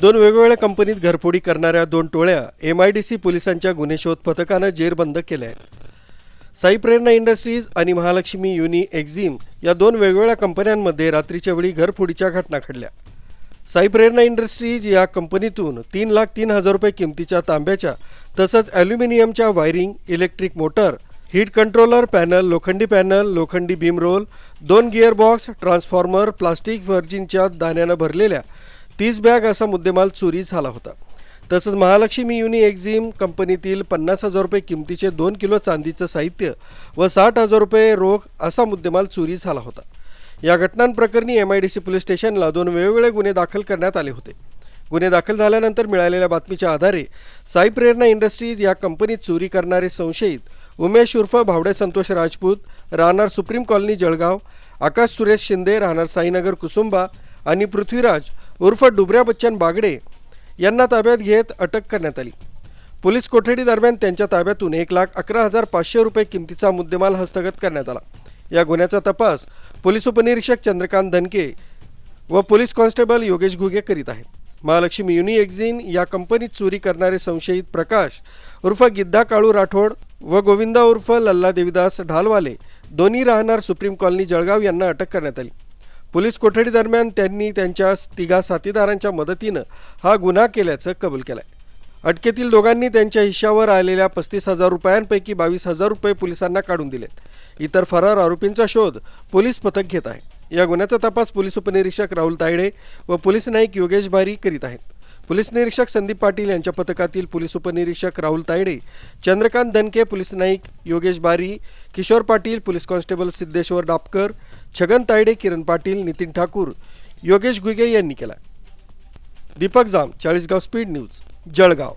दोन वेगवेगळ्या कंपनीत घरफोडी करणाऱ्या दोन टोळ्या एम आय डी सी पोलिसांच्या गुन्हे शोध पथकानं जेरबंद केल्या. आहेत साई प्रेरणा इंडस्ट्रीज आणि महालक्ष्मी युनी एक्झिम या दोन वेगवेगळ्या कंपन्यांमध्ये रात्रीच्या वेळी घरफोडीच्या घटना घडल्या. साई प्रेरणा इंडस्ट्रीज या कंपनीतून तीन लाख तीन हजार रुपये किमतीच्या तांब्याच्या तसंच ॲल्युमिनियमच्या wiring electric motor heat controller panel लोखंडी पॅनल लोखंडी बीम रोल दोन गिअरबॉक्स ट्रान्सफॉर्मर प्लास्टिक व्हर्जिनच्या दाण्यानं भरलेल्या तीस बॅग असा मुद्देमाल चोरी झाला होता. तसंच महालक्ष्मी युनी एक्झिम कंपनीतील पन्नास हजार रुपये किमतीचे दोन किलो चांदीचं साहित्य व साठ हजार रुपये रोख असा मुद्देमाल चोरी झाला होता. या घटनांप्रकरणी M I D C police स्टेशनला दोन वेगवेगळे गुन्हे दाखल करण्यात आले होते. गुन्हे दाखल झाल्यानंतर मिळालेल्या बातमीच्या आधारे साई प्रेरणा इंडस्ट्रीज या कंपनीत चोरी करणारे संशयित उमेश उर्फ भावडे संतोष राजपूत राहणार सुप्रीम कॉलनी जळगाव आकाश सुरेश शिंदे राहणार साईनगर कुसुंबा आणि पृथ्वीराज उर्फ डुबऱ्या बच्चन बागडे यांना ताब्यात घेत अटक करण्यात आली. पोलीस कोठडी दरम्यान त्यांच्या ताब्यातून एक लाख अकरा हजार पाचशे रुपये किमतीचा मुद्देमाल हस्तगत करण्यात आला. या गुन्ह्याचा तपास पोलीस उपनिरीक्षक चंद्रकांत धनके व पोलीस कॉन्स्टेबल योगेश घुगे करीत आहेत. महालक्ष्मी युनी एक्झिन या कंपनीत चोरी करणारे संशयित प्रकाश उर्फ गिद्धा काळू राठोड व गोविंदा उर्फ लल्ला देवीदास ढालवाले दोन्ही राहणार सुप्रीम कॉलनी जळगाव यांना अटक करण्यात आली. पोलीस कोठडी दरम्यान त्यांनी त्यांच्या तिघा साथीदारांच्या मदतीनं हा गुन्हा केल्याचं कबूल केलंय. अटकेतील दोघांनी त्यांच्या हिश्श्यावर आलेल्या पस्तीस हजार रुपयांपैकी बावीस हजार रुपये पोलिसांना काढून दिलेत. इतर फरार आरोपींचा शोध पोलीस पथक घेत आहे. या गुन्ह्याचा तपास पोलीस उपनिरीक्षक राहुल तायडे व पोलीस नाईक योगेश बारी करीत आहेत. पोलीस निरीक्षक संदीप पाटील यांच्या पथकातील पोलीस उपनिरीक्षक Rahul Tayde Chandrakant Dhanke police Naik Yogesh Bari Kishor Patil police constable Siddheshwar Dapkar Chhagan Tayde Kiran Patil Nitin Thakur Yogesh Gughe यांनी केला दीपक जाम चाळीसगाव स्पीड न्यूज जळगाव.